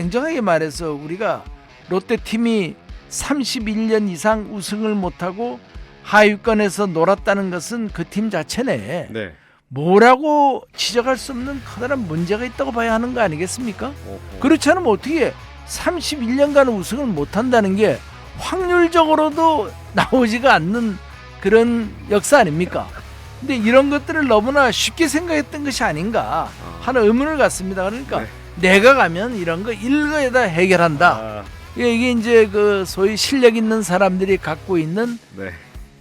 냉정하게 말해서 우리가 롯데 팀이 31년 이상 우승을 못하고 하위권에서 놀았다는 것은 그 팀 자체네. 네. 뭐라고 지적할 수 없는 커다란 문제가 있다고 봐야 하는 거 아니겠습니까? 그렇지 않으면 어떻게 31년간 우승을 못한다는 게 확률적으로도 나오지가 않는 그런 역사 아닙니까? 근데 이런 것들을 너무나 쉽게 생각했던 것이 아닌가 아. 하는 의문을 갖습니다. 그러니까 네. 내가 가면 이런 거 일거에다 해결한다. 아, 이게 이제 그 소위 실력 있는 사람들이 갖고 있는 네.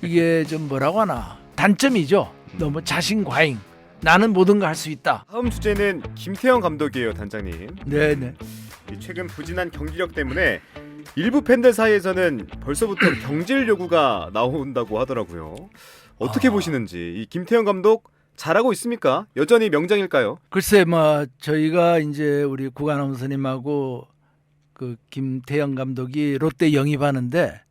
이게 좀 뭐라고 하나 단점이죠. 너무 자신 과잉. 나는 모든 거할수 있다. 다음 주제는 김태형 감독이에요, 단장님. 네네. 이 최근 부진한 경기력 때문에 일부 팬들 사이에서는 벌써부터 경질 요구가 나온다고 하더라고요. 어떻게 아. 보시는지 이 김태형 감독 잘하고 있습니까? 여전히 명장일까요? 글쎄 뭐 저희가 이제 우리 구간원선님하고 그 김태형 감독이 롯데 영입하는데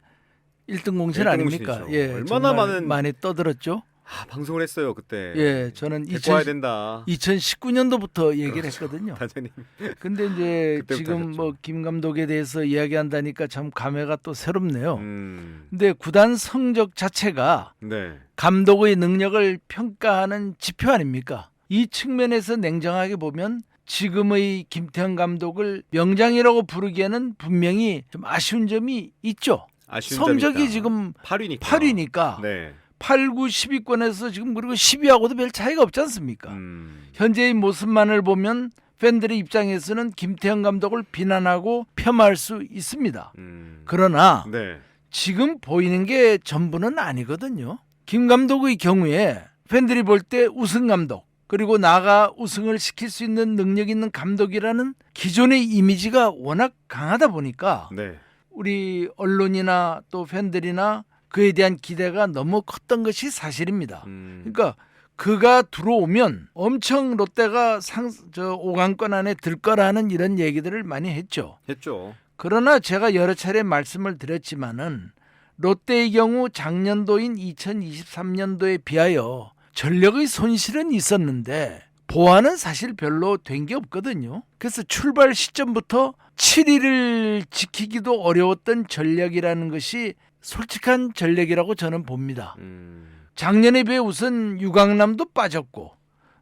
1등 공신 일등 아닙니까? 공신이죠. 예, 얼마나 많은- 많이 떠들었죠. 아, 방송을 했어요 그때. 예, 저는 데리고 와야 2000, 된다. 2019년도부터 얘기를 그렇죠. 했거든요. 단장님. 근데 이제 지금. 뭐 김 감독에 대해서 이야기한다니까 참 감회가 또 새롭네요. 음, 근데 구단 성적 자체가 네. 감독의 능력을 평가하는 지표 아닙니까? 이 측면에서 냉정하게 보면 지금의 김태형 감독을 명장이라고 부르기에는 분명히 좀 아쉬운 점이 있죠. 아쉬운 성적이 점이 있다. 지금 8위니까. 8위니까 네. 8, 9, 10위권에서 지금 그리고 10위하고도 별 차이가 없지 않습니까? 음, 현재의 모습만을 보면 팬들의 입장에서는 김태형 감독을 비난하고 폄하할 수 있습니다. 음. 그러나 네. 지금 보이는 게 전부는 아니거든요. 김 감독의 경우에 팬들이 볼 때 우승 감독 그리고 나가 우승을 시킬 수 있는 능력 있는 감독이라는 기존의 이미지가 워낙 강하다 보니까 네. 우리 언론이나 또 팬들이나 그에 대한 기대가 너무 컸던 것이 사실입니다. 음. 그러니까 그가 들어오면 엄청 롯데가 상 저 5강권 안에 들 거라는 이런 얘기들을 많이 했죠. 했죠. 그러나 제가 여러 차례 말씀을 드렸지만은 롯데의 경우 작년도인 2023년도에 비하여 전력의 손실은 있었는데 보완은 사실 별로 된 게 없거든요. 그래서 출발 시점부터 7위를 지키기도 어려웠던 전력이라는 것이 솔직한 전력이라고 저는 봅니다. 음. 작년에 비해 우선 유강남도 빠졌고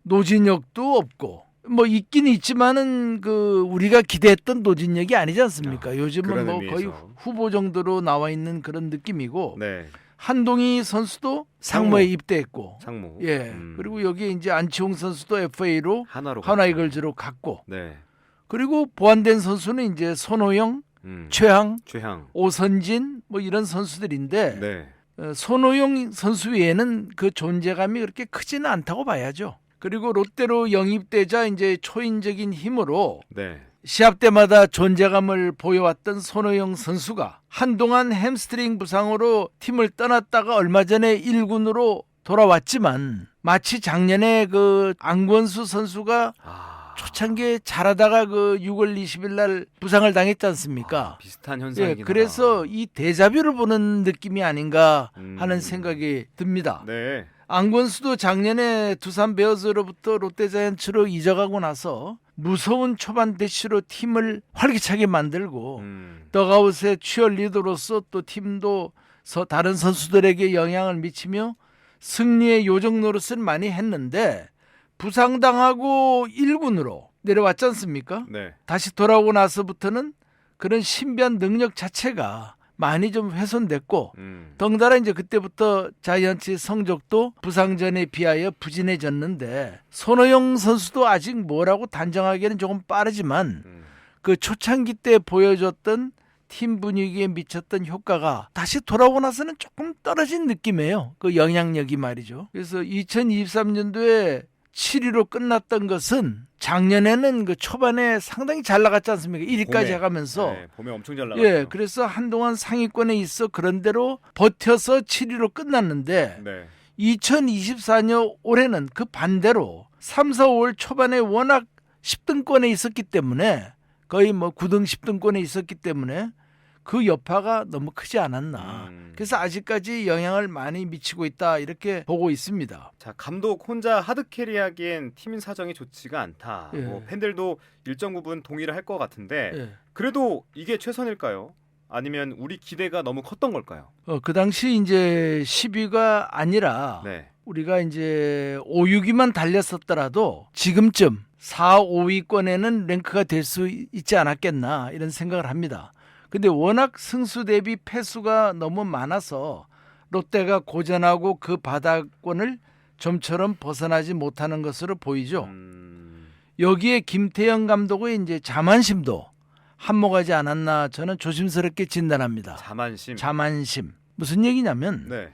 노진혁도 없고 뭐 있긴 있지만은 그 우리가 기대했던 노진혁이 아니지 않습니까? 아, 요즘은 뭐 거의 의미에서. 후보 정도로 나와 있는 그런 느낌이고 네. 한동희 선수도 상무에 상무. 입대했고 상무. 예 음. 그리고 여기에 이제 안치홍 선수도 FA로 하나로 하나 이글즈로 갔고 네. 그리고 보완된 선수는 이제 손호영, 음. 최항, 최향. 오선진 뭐 이런 선수들인데 네. 어, 손호영 선수 외에는 그 존재감이 그렇게 크지는 않다고 봐야죠. 그리고 롯데로 영입되자 이제 초인적인 힘으로 네. 시합 때마다 존재감을 보여왔던 손호영 선수가 한동안 햄스트링 부상으로 팀을 떠났다가 얼마 전에 1군으로 돌아왔지만 마치 작년에 그 안권수 선수가 아. 초창기에 잘하다가 그 6월 20일 날 부상을 당했지 않습니까? 아, 비슷한 예, 현상이긴 그래서 하다. 이 대자뷰를 보는 느낌이 아닌가 음. 하는 생각이 듭니다. 네. 안건수도 작년에 두산 베어스로부터 롯데자이언츠로 이적하고 나서 무서운 초반 대시로 팀을 활기차게 만들고 음. 더가웃의 취얼리더로서 또 팀도 서- 다른 선수들에게 영향을 미치며 승리의 요정 노릇을 많이 했는데 부상당하고 1군으로 내려왔지 않습니까? 네. 다시 돌아오고 나서부터는 그런 신비한 능력 자체가 많이 좀 훼손됐고 음. 덩달아 이제 그때부터 자이언츠의 성적도 부상 전에 비하여 부진해졌는데 손호영 선수도 아직 뭐라고 단정하기에는 조금 빠르지만 음. 그 초창기 때 보여줬던 팀 분위기에 미쳤던 효과가 다시 돌아오고 나서는 조금 떨어진 느낌이에요. 그 영향력이 말이죠. 그래서 2023년도에 7위로 끝났던 것은 작년에는 그 초반에 상당히 잘 나갔지 않습니까? 1위까지 봄에. 해가면서 네, 봄에 엄청 잘 나갔죠. 예, 그래서 한동안 상위권에 있어 그런 대로 버텨서 7위로 끝났는데 네. 2024년 올해는 그 반대로 3, 4, 5월 초반에 워낙 10등권에 있었기 때문에 거의 뭐 9등, 10등권에 있었기 때문에 그 여파가 너무 크지 않았나. 음. 그래서 아직까지 영향을 많이 미치고 있다 이렇게 보고 있습니다. 자 감독 혼자 하드캐리하기엔 팀 사정이 좋지가 않다. 예. 뭐 팬들도 일정 부분 동의를 할 것 같은데 예. 그래도 이게 최선일까요? 아니면 우리 기대가 너무 컸던 걸까요? 어, 그 당시 이제 10위가 아니라 네. 우리가 이제 5, 6위만 달렸었더라도 지금쯤 4, 5위권에는 랭크가 될 수 있지 않았겠나 이런 생각을 합니다. 근데 워낙 승수 대비 패수가 너무 많아서 롯데가 고전하고 그 바닥권을 좀처럼 벗어나지 못하는 것으로 보이죠. 음, 여기에 김태형 감독의 이제 자만심도 한몫하지 않았나 저는 조심스럽게 진단합니다. 자만심. 자만심. 무슨 얘기냐면 네.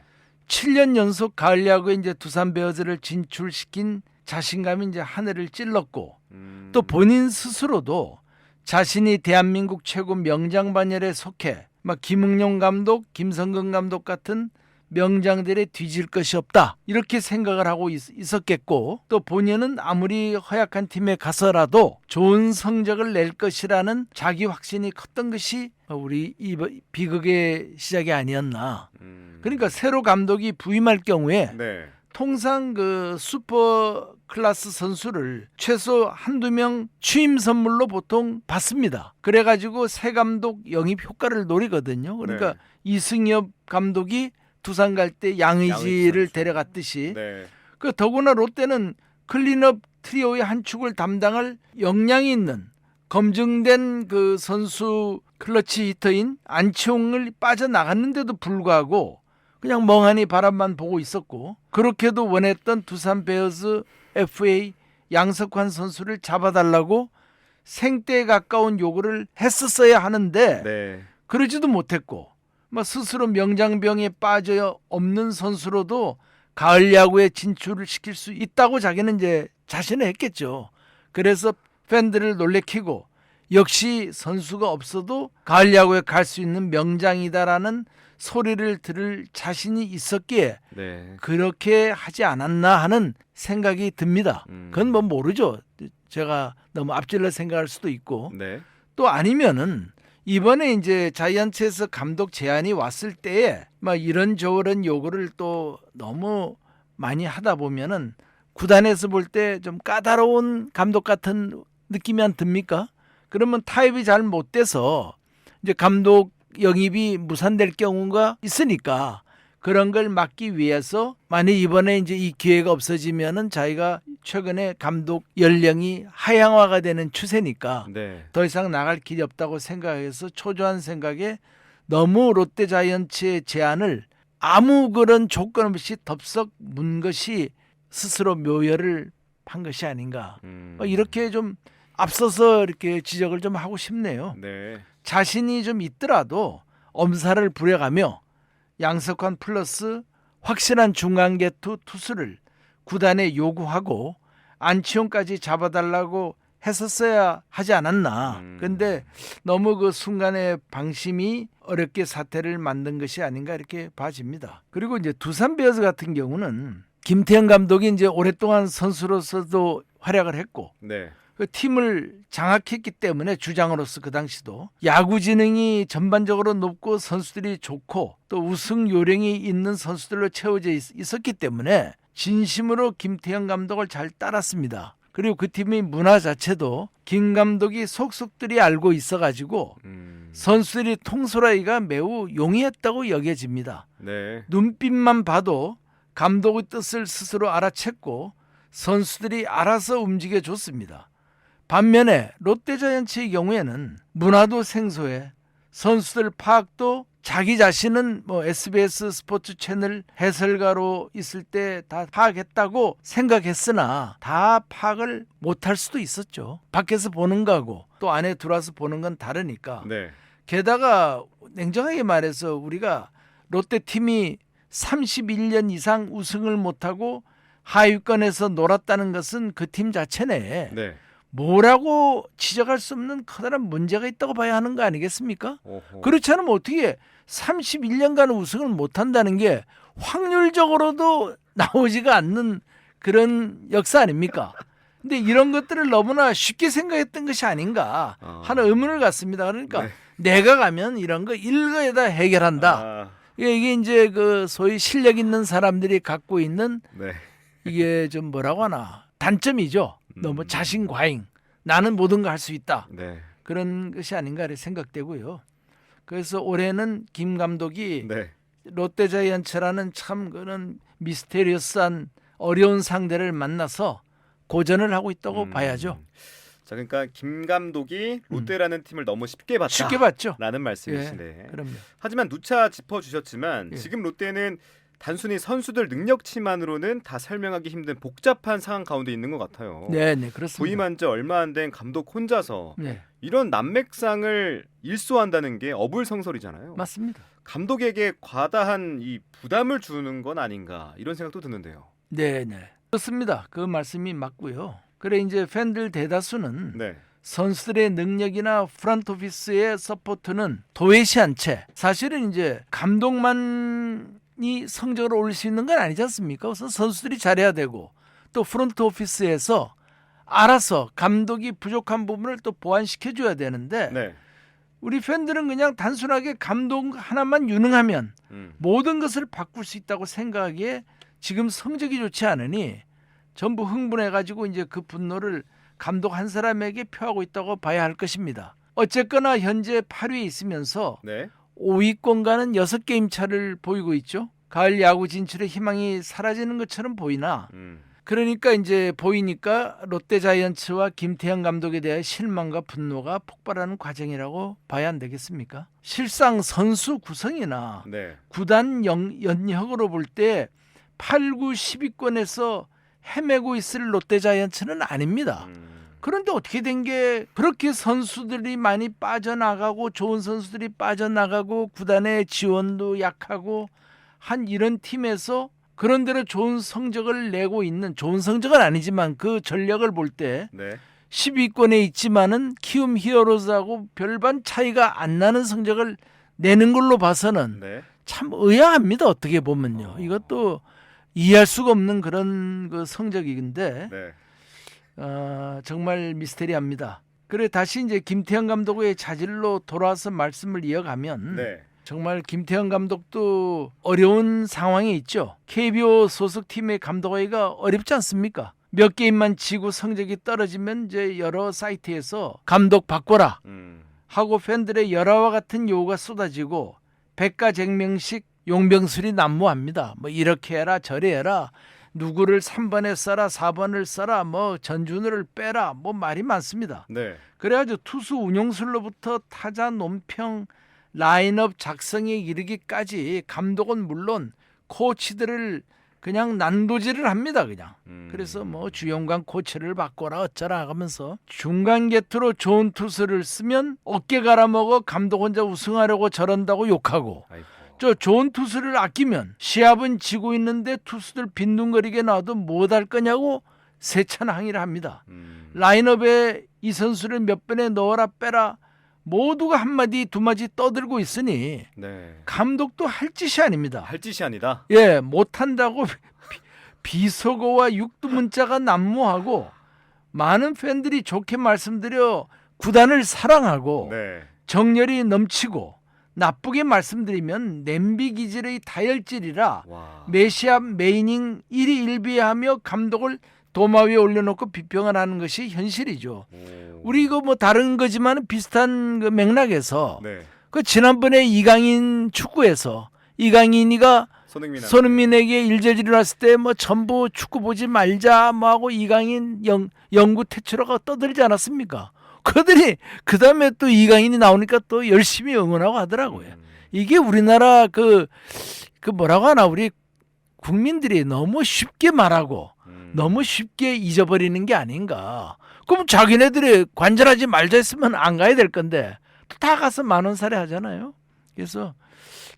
7년 연속 가을 야구에 이제 두산 베어즈를 진출시킨 자신감이 이제 하늘을 찔렀고 음, 또 본인 스스로도 자신이 대한민국 최고 명장 반열에 속해 막 김응용 감독, 김성근 감독 같은 명장들에 뒤질 것이 없다. 이렇게 생각을 하고 있, 었겠고또 본인은 아무리 허약한 팀에 가서라도 좋은 성적을 낼 것이라는 자기 확신이 컸던 것이 우리 이 비극의 시작이 아니었나. 음, 그러니까 새로 감독이 부임할 경우에 네. 통상 그 슈퍼 클래스 선수를 최소 한두 명 취임 선물로 보통 받습니다. 그래가지고 새 감독 영입 효과를 노리거든요. 그러니까 네. 이승엽 감독이 두산 갈 때 양의지 양의지를. 데려갔듯이 네. 그 더구나 롯데는 클린업 트리오의 한 축을 담당할 역량이 있는 검증된 그 선수 클러치 히터인 안치홍을 빠져나갔는데도 불구하고 그냥 멍하니 바람만 보고 있었고 그렇게도 원했던 두산 베어스 FA 양석환 선수를 잡아달라고 생때에 가까운 요구를 했었어야 하는데 네. 그러지도 못했고 뭐 스스로 명장병에 빠져 없는 선수로도 가을 야구에 진출을 시킬 수 있다고 자기는 이제 자신을 했겠죠. 그래서 팬들을 놀래키고 역시 선수가 없어도 가을 야구에 갈 수 있는 명장이다라는 소리를 들을 자신이 있었기에 네. 그렇게 하지 않았나 하는 생각이 듭니다. 음. 그건 뭐 모르죠. 제가 너무 앞질러 생각할 수도 있고 네. 또 아니면은 이번에 이제 자이언츠에서 감독 제안이 왔을 때에 막 이런 저런 요구를 또 너무 많이 하다 보면은 구단에서 볼 때 좀 까다로운 감독 같은 느낌이 안 듭니까? 그러면 타협이 잘 못 돼서 이제 감독 영입이 무산될 경우가 있으니까 그런 걸 막기 위해서 만약 이번에 이제 이 기회가 없어지면은 자기가 최근에 감독 연령이 하향화가 되는 추세니까 네. 더 이상 나갈 길이 없다고 생각해서 초조한 생각에 너무 롯데 자이언츠의 제안을 아무 그런 조건 없이 덥석 문 것이 스스로 묘열을 한 것이 아닌가. 음. 어, 이렇게 좀 앞서서 이렇게 지적을 좀 하고 싶네요. 네. 자신이 좀 있더라도 엄살을 부려가며 양석환 플러스 확실한 중간개투 투수를 구단에 요구하고 안치홍까지 잡아달라고 했었어야 하지 않았나. 음. 근데 너무 그 순간의 방심이 어렵게 사태를 만든 것이 아닌가 이렇게 봐집니다. 그리고 이제 두산 베어스 같은 경우는 김태형 감독이 이제 오랫동안 선수로서도 활약을 했고 네. 그 팀을 장악했기 때문에 주장으로서 그 당시도 야구 지능이 전반적으로 높고 선수들이 좋고 또 우승 요령이 있는 선수들로 채워져 있, 있었기 때문에 진심으로 김태형 감독을 잘 따랐습니다. 그리고 그 팀의 문화 자체도 김 감독이 속속들이 알고 있어가지고 음. 선수들이 통솔하기가 매우 용이했다고 여겨집니다. 네. 눈빛만 봐도 감독의 뜻을 스스로 알아챘고 선수들이 알아서 움직여 줬습니다. 반면에 롯데자이언츠의 경우에는 문화도 생소해 선수들 파악도 자기 자신은 뭐 SBS 스포츠 채널 해설가로 있을 때 다 파악했다고 생각했으나 다 파악을 못할 수도 있었죠. 밖에서 보는 거하고 또 안에 들어와서 보는 건 다르니까. 네. 게다가 냉정하게 말해서 우리가 롯데 팀이 31년 이상 우승을 못하고 하위권에서 놀았다는 것은 그 팀 자체네. 네. 뭐라고 지적할 수 없는 커다란 문제가 있다고 봐야 하는 거 아니겠습니까? 오호. 그렇지 않으면 어떻게 31년간 우승을 못한다는 게 확률적으로도 나오지가 않는 그런 역사 아닙니까? 근데 이런 것들을 너무나 쉽게 생각했던 것이 아닌가 아. 하는 의문을 갖습니다. 그러니까 네. 내가 가면 이런 거 일거에다 해결한다. 아, 이게 이게 이제 그 소위 실력 있는 사람들이 갖고 있는 네. 이게 좀 뭐라고 하나 단점이죠. 너무 음. 자신 과잉. 나는 모든 거할수 있다. 네. 그런 것이 아닌가 생각되고요. 그래서 올해는 김 감독이 네. 롯데자이언츠라는 참 그런 미스테리어스한 어려운 상대를 만나서 고전을 하고 있다고 음. 봐야죠. 자, 그러니까 김 감독이 롯데라는 팀을 너무 쉽게 봤다. 쉽게 봤죠. 라는 말씀이신데. 그럼요. 하지만 누차 짚어 주셨지만 예. 지금 롯데는 단순히 선수들 능력치만으로는 다 설명하기 힘든 복잡한 상황 가운데 있는 것 같아요. 네, 네, 그렇습니다. 부임한 지 얼마 안 된 감독 혼자서 네, 이런 난맥상을 일소한다는 게 어불성설이잖아요. 맞습니다. 감독에게 과다한 이 부담을 주는 건 아닌가 이런 생각도 드는데요. 네, 네. 그렇습니다. 그 말씀이 맞고요. 그래 이제 팬들 대다수는 네. 선수들의 능력이나 프런트 오피스의 서포트는 도외시한 채 사실은 이제 감독만 이 성적을 올릴 수 있는 건 아니지 않습니까? 우선 선수들이 잘해야 되고 또 프런트 오피스에서 알아서 감독이 부족한 부분을 또 보완시켜 줘야 되는데 네. 우리 팬들은 그냥 단순하게 감독 하나만 유능하면 음. 모든 것을 바꿀 수 있다고 생각하기에 지금 성적이 좋지 않으니 전부 흥분해 가지고 이제 그 분노를 감독 한 사람에게 표하고 있다고 봐야 할 것입니다. 어쨌거나 현재 8위에 있으면서 네. 5위권과는 6게임 차를 보이고 있죠. 가을 야구 진출의 희망이 사라지는 것처럼 보이나 음. 그러니까 이제 보이니까 롯데 자이언츠와 김태형 감독에 대한 실망과 분노가 폭발하는 과정이라고 봐야 안 되겠습니까? 실상 선수 구성이나 네. 구단 연, 연역으로 볼 때 8, 9, 10위권에서 헤매고 있을 롯데 자이언츠는 아닙니다. 음. 그런데 어떻게 된 게 그렇게 선수들이 많이 빠져나가고 좋은 선수들이 빠져나가고 구단의 지원도 약하고 한 이런 팀에서 그런대로 좋은 성적을 내고 있는 좋은 성적은 아니지만 그 전력을 볼때 네. 10위권에 있지만은 키움 히어로즈하고 별반 차이가 안 나는 성적을 내는 걸로 봐서는 네. 참 의아합니다. 어떻게 보면요. 어. 이것도 이해할 수가 없는 그런 그 성적인데 네. 어, 정말 미스테리합니다. 그래 다시 이제 김태형 감독의 자질로 돌아와서 말씀을 이어가면 네. 정말 김태형 감독도 어려운 상황에 있죠. KBO 소속 팀의 감독하기가 어렵지 않습니까? 몇 게임만 지고 성적이 떨어지면 이제 여러 사이트에서 감독 바꿔라 음. 하고 팬들의 열화와 같은 요구가 쏟아지고 백가쟁명식 용병술이 난무합니다. 뭐 이렇게 해라 저래 해라 누구를 3번에 써라 4번을 써라 뭐 전준우를 빼라 뭐 말이 많습니다. 네. 그래가지고 투수 운영술로부터 타자 논평 라인업 작성에 이르기까지 감독은 물론 코치들을 그냥 난도질을 합니다 그냥 음. 그래서 뭐 주영관 코치를 바꿔라 어쩌라 하면서 중간 게트로 좋은 투수를 쓰면 어깨 갈아먹어 감독 혼자 우승하려고 저런다고 욕하고 아이고. 저 좋은 투수를 아끼면 시합은 지고 있는데 투수들 빈둥거리게 놔도 못할 거냐고 세찬 항의를 합니다. 음. 라인업에 이 선수를 몇 번에 넣어라 빼라 모두가 한마디 두마디 떠들고 있으니 네. 감독도 할 짓이 아닙니다. 할 짓이 아니다. 예, 못한다고 비- 비속어와 육두문자가 난무하고 많은 팬들이 좋게 말씀드려 구단을 사랑하고 네. 정열이 넘치고 나쁘게 말씀드리면 냄비 기질의 다혈질이라 와. 메시압 메이닝 1위 1비하며 감독을 도마 위에 올려놓고 비평을 하는 것이 현실이죠. 오. 우리 이거 뭐 다른 거지만 비슷한 그 맥락에서 네. 그 지난번에 이강인 축구에서 이강인이가 손흥민 손흥민에게 일제질이 났을 때 뭐 전부 축구 보지 말자 뭐 하고 이강인 영, 영구 퇴출하고 떠들지 않았습니까? 그들이 그 다음에 또 이강인이 나오니까 또 열심히 응원하고 하더라고요. 음. 이게 우리나라 그, 그 뭐라고 하나 우리 국민들이 너무 쉽게 말하고 음. 너무 쉽게 잊어버리는 게 아닌가. 그럼 자기네들이 관절하지 말자 했으면 안 가야 될 건데 또다 가서 만원 살이 하잖아요. 그래서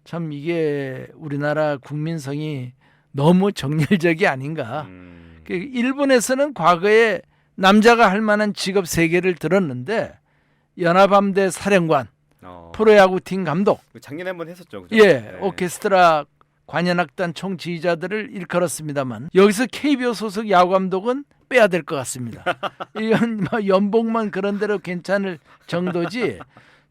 참 이게 우리나라 국민성이 너무 정열적이 아닌가. 음. 그 일본에서는 과거에 남자가 할 만한 직업 세 개를 들었는데 연합함대 사령관, 어. 프로야구 팀 감독, 작년에 한번 했었죠. 그죠? 예, 네. 오케스트라 관현악단 총 지휘자들을 일컬었습니다만 여기서 KBO 소속 야구 감독은 빼야 될 것 같습니다. 이건 뭐 연봉만 그런 대로 괜찮을 정도지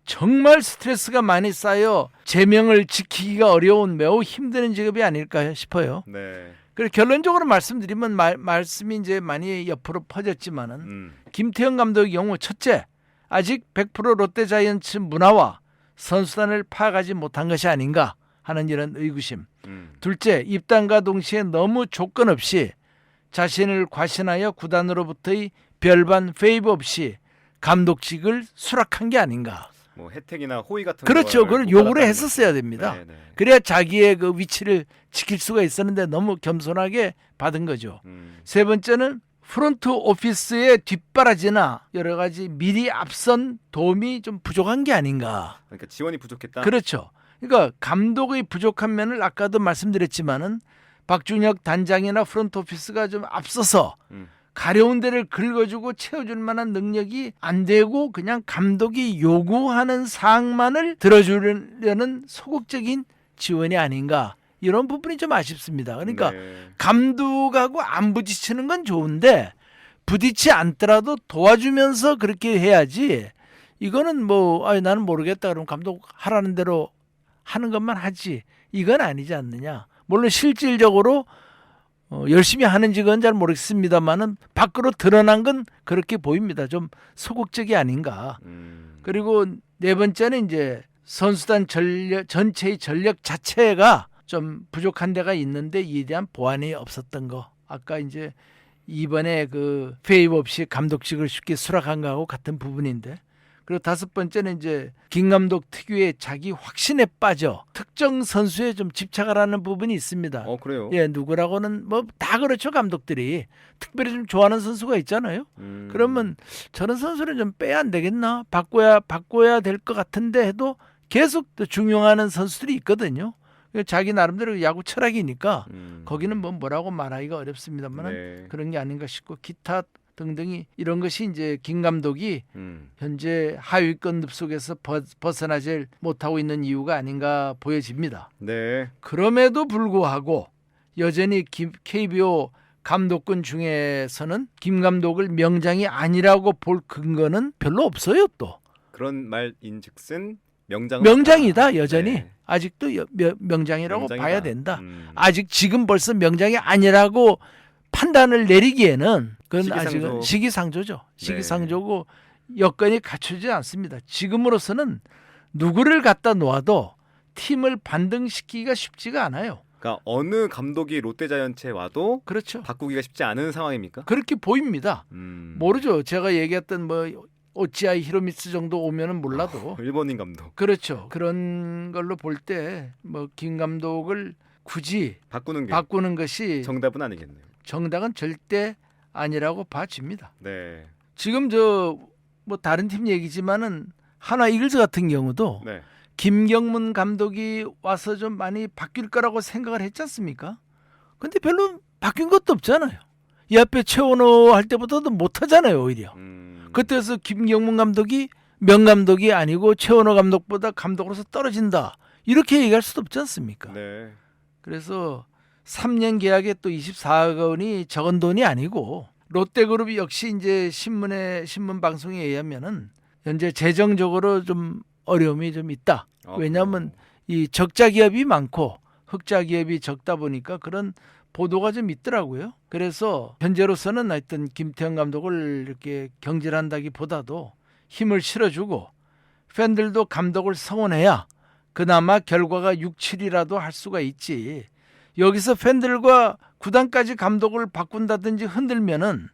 정말 스트레스가 많이 쌓여 제명을 지키기가 어려운 매우 힘든 직업이 아닐까 싶어요. 네. 그래서 결론적으로 말씀드리면 말, 말씀이 이제 많이 옆으로 퍼졌지만은 음. 김태형 감독의 경우 첫째 아직 100% 롯데자이언츠 문화와 선수단을 파악하지 못한 것이 아닌가 하는 이런 의구심. 음. 둘째 입단과 동시에 너무 조건 없이 자신을 과신하여 구단으로부터의 별반 페이브 없이 감독직을 수락한 게 아닌가. 뭐 혜택이나 호의 같은 그렇죠. 걸 그걸 못 요구를 했었어야. 됩니다. 네, 네. 그래야 자기의 그 위치를 지킬 수가 있었는데 너무 겸손하게 받은 거죠. 음. 세 번째는 프론트 오피스의 뒷바라지나 여러 가지 미리 앞선 도움이 좀 부족한 게 아닌가. 그러니까 지원이 부족했다. 그렇죠. 그러니까 감독의 부족한 면을 아까도 말씀드렸지만은 박준혁 단장이나 프론트 오피스가 좀 앞서서 음. 가려운 데를 긁어주고 채워줄 만한 능력이 안 되고 그냥 감독이 요구하는 사항만을 들어주려는 소극적인 지원이 아닌가. 이런 부분이 좀 아쉽습니다. 그러니까 네. 감독하고 안 부딪히는 건 좋은데 부딪히 않더라도 도와주면서 그렇게 해야지. 이거는 뭐 아, 나는 모르겠다. 그럼 감독 하라는 대로 하는 것만 하지. 이건 아니지 않느냐. 물론 실질적으로 어, 열심히 하는지는 잘 모르겠습니다만은 밖으로 드러난 건 그렇게 보입니다 좀 소극적이 아닌가 음. 그리고 네 번째는 이제 선수단 전력 전체의 전력 자체가 좀 부족한 데가 있는데 이에 대한 보완이 없었던 거. 아까 이제 이번에 그 페이브 없이 감독직을 쉽게 수락한 거하고 같은 부분인데. 그리고 다섯 번째는 이제 김 감독 특유의 자기 확신에 빠져 특정 선수에 좀 집착을 하는 부분이 있습니다. 어 그래요. 예, 누구라고는 뭐 다 그렇죠 감독들이 특별히 좀 좋아하는 선수가 있잖아요. 음. 그러면 저런 선수를 좀 빼야 안 되겠나? 바꿔야 바꿔야 될 것 같은데 해도 계속 또 중용하는 선수들이 있거든요. 그 자기 나름대로 야구 철학이니까 음. 거기는 뭐 뭐라고 말하기가 어렵습니다만 네. 그런 게 아닌가 싶고 기타 등등이 이런 것이 이제 김 감독이 음. 현재 하위권 늪속에서 벗- 벗어나질 못하고 있는 이유가 아닌가 보여집니다. 네. 그럼에도 불구하고 여전히 김, KBO 감독군 중에서는 김 감독을 명장이 아니라고 볼 근거는 별로 없어요 또 그런 말인즉슨 명장 명장이다 여전히 네. 아직도 여- 명- 명장이다. 봐야 된다 음. 아직 지금 벌써 명장이 아니라고 판단을 내리기에는 그건 시기상조. 아직은 시기상조죠 시기상조고 여건이 갖춰지지 않습니다 지금으로서는 누구를 갖다 놓아도 팀을 반등시키기가 쉽지가 않아요 그러니까 어느 감독이 롯데자이언츠에 와도 그렇죠 바꾸기가 쉽지 않은 상황입니까? 그렇게 보입니다. 음. 모르죠. 제가 얘기했던 뭐 오치아이 히로미츠 정도 오면은 몰라도 일본인 감독 그렇죠. 그런 걸로 볼 때 뭐 김 감독을 굳이 바꾸는 게 바꾸는 것이 정답은 아니겠네요. 정당은 절대 아니라고 봐집니다. 네. 지금 저 뭐 다른 팀 얘기지만은 하나 이글스 같은 경우도 네. 김경문 감독이 와서 좀 많이 바뀔 거라고 생각을 했지 않습니까? 근데 별로 바뀐 것도 없잖아요. 이 앞에 최원호 할 때보다도 못하잖아요, 오히려. 음. 그때서 김경문 감독이 명 감독이 아니고 최원호 감독보다 감독으로서 떨어진다. 이렇게 얘기할 수도 없지 않습니까? 네. 그래서 3년 계약에 또 24억 원이 적은 돈이 아니고 롯데그룹이 역시 이제 신문에 신문 방송에 의하면은 현재 재정적으로 좀 어려움이 좀 있다. 아, 왜냐하면 이 적자 기업이 많고 흑자 기업이 적다 보니까 그런 보도가 좀 있더라고요. 그래서 현재로서는 하여튼 김태형 감독을 이렇게 경질한다기보다도 힘을 실어주고 팬들도 감독을 성원해야 그나마 결과가 6, 7이라도 할 수가 있지. 여기서 팬들과 구단까지 감독을 바꾼다든지 흔들면은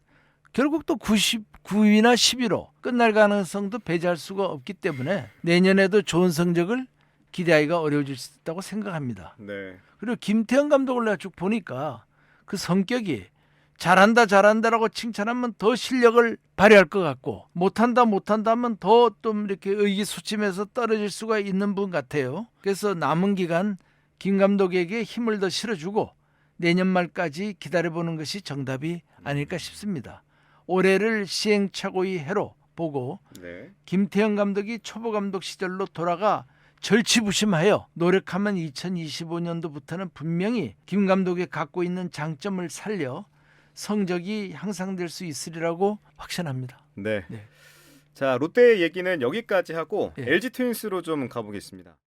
결국 또 99위나 11호 끝날 가능성도 배제할 수가 없기 때문에 내년에도 좋은 성적을 기대하기가 어려워질 수 있다고 생각합니다. 네. 그리고 김태형 감독을 내가 쭉 보니까 그 성격이 잘한다 잘한다라고 칭찬하면 더 실력을 발휘할 것 같고 못한다 못한다 하면 더 좀 이렇게 의기소침해서 떨어질 수가 있는 분 같아요. 그래서 남은 기간 김 감독에게 힘을 더 실어주고 내년 말까지 기다려보는 것이 정답이 아닐까 싶습니다. 올해를 시행착오의 해로 보고 네. 김태형 감독이 초보 감독 시절로 돌아가 절치부심하여 노력하면 2025년도부터는 분명히 김 감독이 갖고 있는 장점을 살려 성적이 향상될 수 있으리라고 확신합니다. 네. 네. 자 롯데 얘기는 여기까지 하고 예. LG 트윈스로 좀 가보겠습니다.